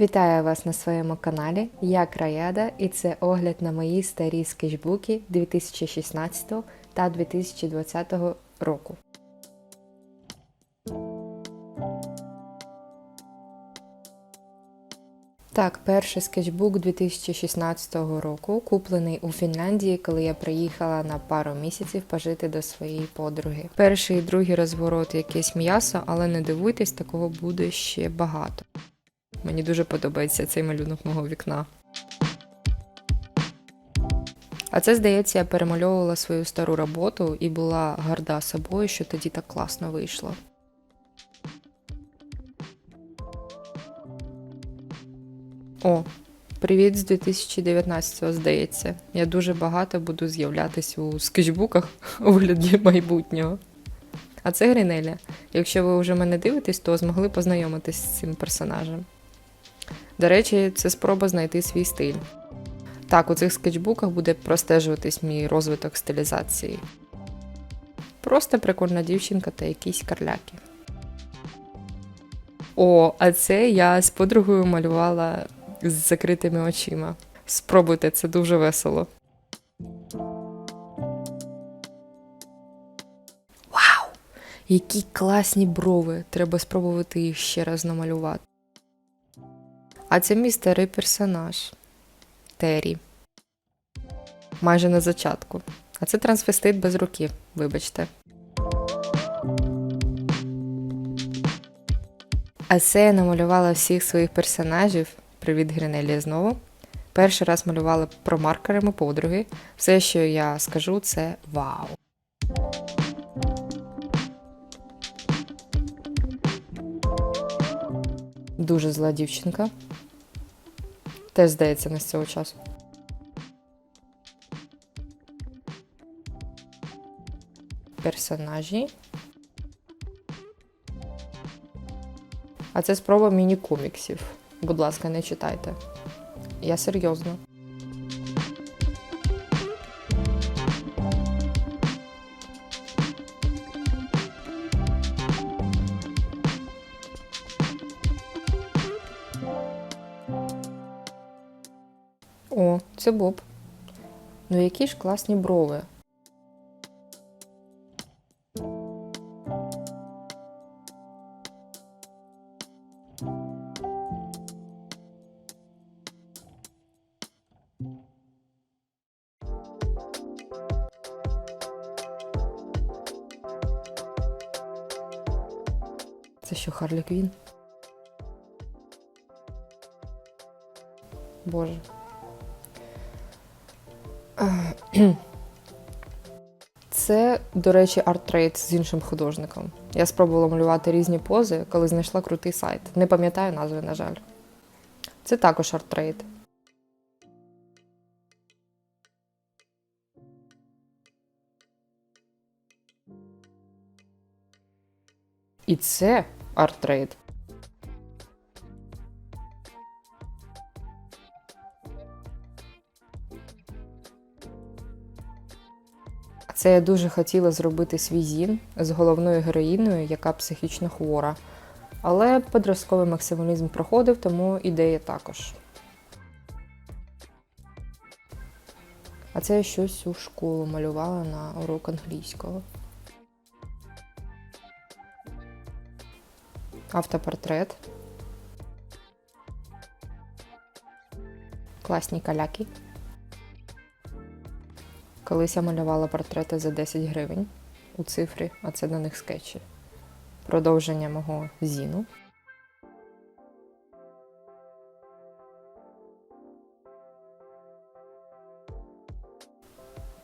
Вітаю вас на своєму каналі. Я Краяда і це огляд на мої старі скетчбуки 2016 та 2020 року. Так, перший скетчбук 2016 року, куплений у Фінляндії, коли я приїхала на пару місяців пожити до своєї подруги. Перший і другий розворот якесь м'ясо, але не дивуйтесь, такого буде ще багато. Мені дуже подобається цей малюнок мого вікна. А це, здається, я перемальовувала свою стару роботу і була гарда собою, що тоді так класно вийшло. О, привіт з 2019-го, здається. Я дуже багато буду з'являтися у скетчбуках у вигляді майбутнього. А це Грінеля. Якщо ви вже мене дивитесь, то змогли познайомитись з цим персонажем. До речі, це спроба знайти свій стиль. Так, у цих скетчбуках буде простежуватись мій розвиток стилізації. Просто прикольна дівчинка та якісь карляки. О, а це я з подругою малювала з закритими очима. Спробуйте, це дуже весело. Вау! Які класні брови! Треба спробувати їх ще раз намалювати. А це мій старий персонаж Террі. Майже на зачатку. А це трансвестит без руки, вибачте. А це я намалювала всіх своїх персонажів. Привіт, Гринелія знову. Перший раз малювала про маркерами подруги. Все, що я скажу, це вау. Дуже зла дівчинка. Теж здається на цього часу. Персонажі. А це спроба міні-коміксів. Будь ласка, не читайте. Я серйозно. О, це Боб. Ну які ж класні брови. Це що, Харлі Квін? Боже. Це, до речі, арт-трейд з іншим художником. Я спробувала малювати різні пози, коли знайшла крутий сайт. Не пам'ятаю назви, на жаль. Це також арт-трейд. І це арт-трейд. Це я дуже хотіла зробити свій зін з головною героїною, яка психічно хвора. Але подростковий максималізм проходив, тому ідея також. А це я щось у школу малювала на урок англійського. Автопортрет. Класні каляки. Колись я малювала портрети за 10 гривень у цифрі, а це до них скетчі. Продовження мого зіну.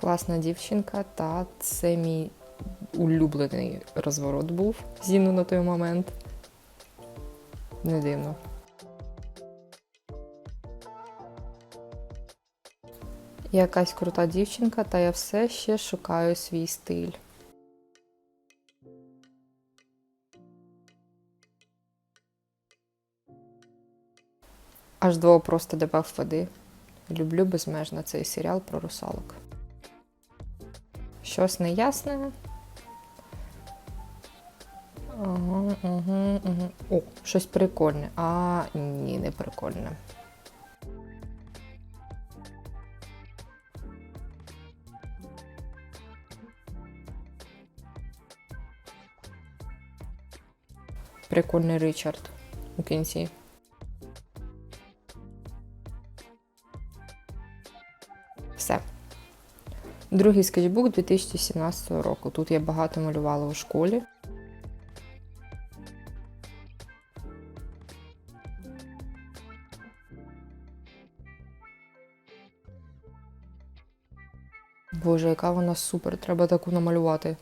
Класна дівчинка, та це мій улюблений розворот був зіну на той момент. Не дивно. Якась крута дівчинка, та я все ще шукаю свій стиль. Аж двого просто добав води. Люблю безмежно цей серіал про русалок. Щось неясне. Ага, ага, ага. О, щось прикольне. А, ні, не прикольне. Прикольний Ричард у кінці. Все. Другий скетчбук 2017 року. Тут я багато малювала у школі. Боже, яка вона супер, треба таку намалювати.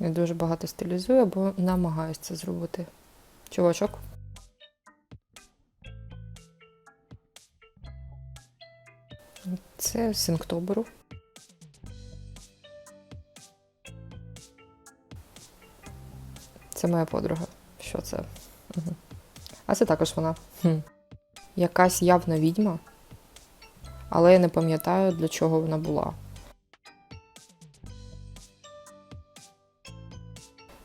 Я дуже багато стилізую, або намагаюся це зробити. Чувачок. Це з Інктоберу. Це моя подруга. Що це? Угу. А це також вона. Хм. Якась явна відьма, але я не пам'ятаю, для чого вона була.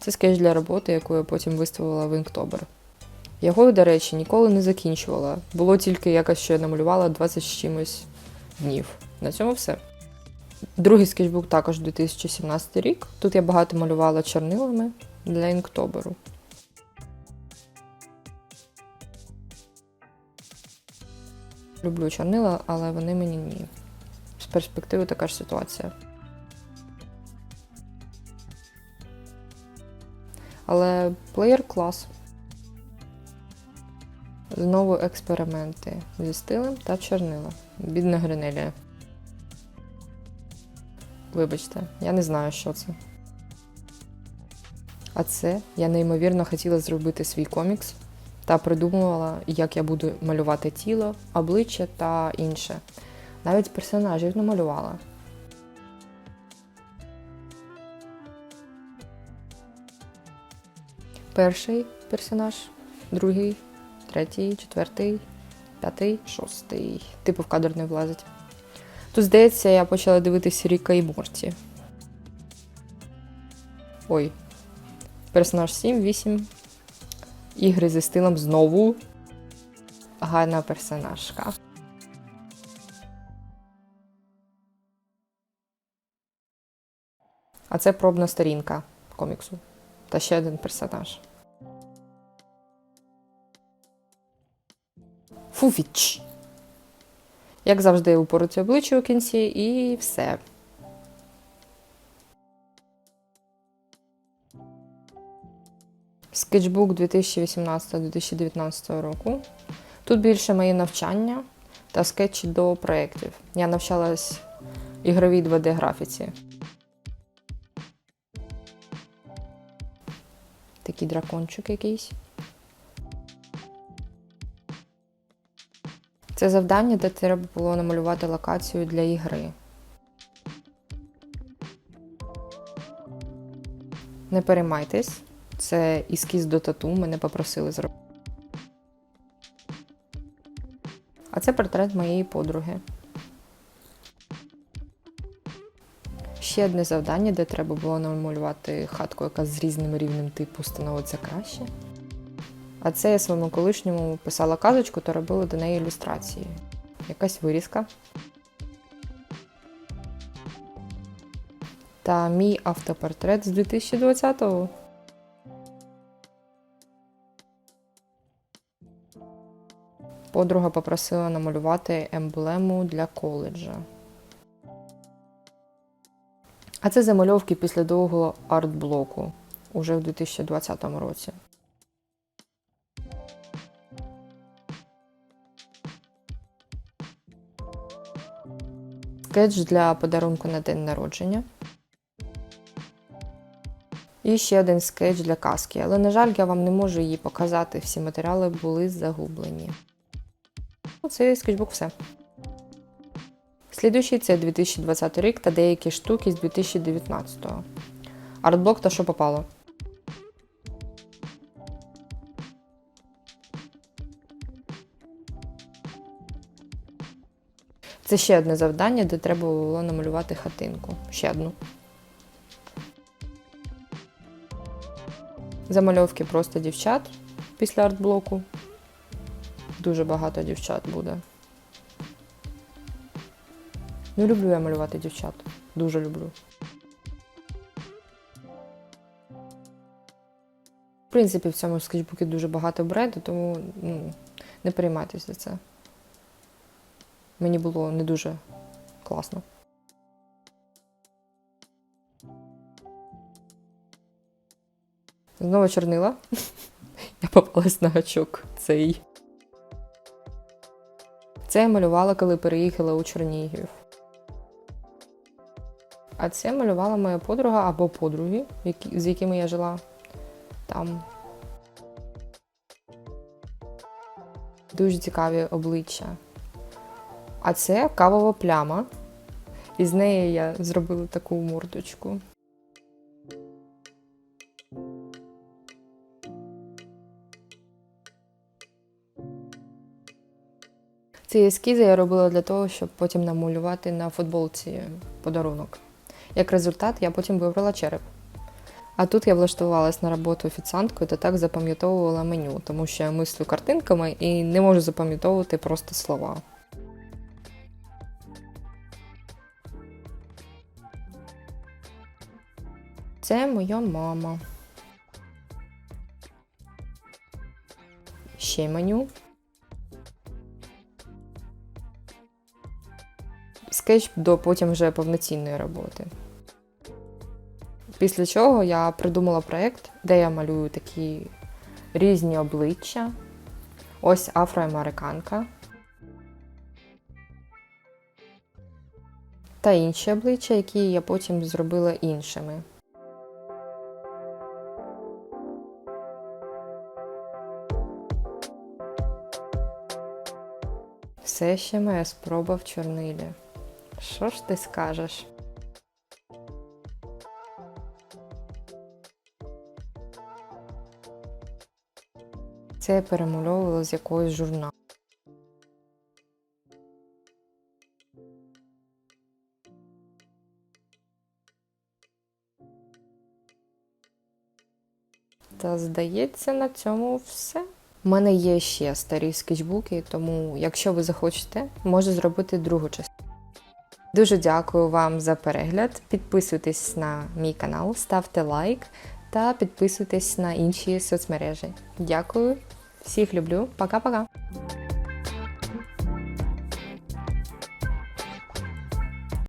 Це скетч для роботи, яку я потім виставила в Інктобер. Його, до речі, ніколи не закінчувала. Було тільки якось, що я намалювала 20 з чимось днів. На цьому все. Другий скетчбук також 2017 рік. Тут я багато малювала чорнилами для Інктоберу. Люблю чорнила, але вони мені ні. З перспективи така ж ситуація. Але плеєр клас. Знову експерименти зі стилем та чорнила. Бідна Гринелія. Вибачте, я не знаю, що це. А це я неймовірно хотіла зробити свій комікс та придумувала, як я буду малювати тіло, обличчя та інше. Навіть персонажів намалювала. Перший персонаж, другий, третій, четвертий, п'ятий, шостий. Типу в кадр не влазить. Тут, здається, я почала дивитися Ріка і Морті. Ой. Персонаж 7, 8. Ігри зі стилем знову. Гарна персонажка. А це пробна сторінка коміксу. Та ще один персонаж. Фуфіч. Як завжди, упороті обличчя у кінці і все. Скетчбук 2018-2019 року. Тут більше мої навчання та скетчі до проєктів. Я навчалась ігровій 2D-графіці. Такий дракончик якийсь. Це завдання, де треба було намалювати локацію для ігри. Не переймайтесь, це ескіз до тату, мене попросили зробити. А це портрет моєї подруги. Ще одне завдання, де треба було намалювати хатку, яка з різним рівнем типу становиться краще. А це я своєму колишньому писала казочку та робила до неї ілюстрації. Якась вирізка. Та мій автопортрет з 2020-го. Подруга попросила намалювати емблему для коледжа. А це замальовки після довгого арт-блоку уже в 2020 році. Скетч для подарунку на день народження. І ще один скетч для казки, але, на жаль, я вам не можу її показати, всі матеріали були загублені. Оце скетчбук все. Слідуючий це 2020 рік та деякі штуки з 2019-го. Артблок та що попало. Це ще одне завдання, де треба було намалювати хатинку. Ще одну. Замальовки просто дівчат після артблоку. Дуже багато дівчат буде. Ну, люблю я малювати дівчат. Дуже люблю. В принципі, в цьому скетчбуці дуже багато бреду, тому ну, не переймайтеся за це. Мені було не дуже класно. Знову чорнила. Я попалась на гачок цей. Це я малювала, коли переїхала у Чернігів. А це малювала моя подруга або подруги, з якими я жила там. Дуже цікаві обличчя. А це кавова пляма. І з неї я зробила таку мордочку. Ці ескізи я робила для того, щоб потім намалювати на футболці подарунок. Як результат, я потім вибрала череп. А тут я влаштувалась на роботу офіціанткою та так запам'ятовувала меню, тому що я мислю картинками і не можу запам'ятовувати просто слова. Це моя мама. Ще меню. Скетч до потім вже повноцінної роботи. Після чого я придумала проєкт, де я малюю такі різні обличчя. Ось афроамериканка. Та інші обличчя, які я потім зробила іншими. Все ще моя спроба в чорнилі. Що ж ти скажеш? Це я перемальовувала з якогось журналу. Та здається, на цьому все. У мене є ще старі скетчбуки, тому якщо ви захочете, можу зробити другу частину. Дуже дякую вам за перегляд. Підписуйтесь на мій канал, ставте лайк та підписуйтесь на інші соцмережі. Дякую, всіх люблю, пока-пока!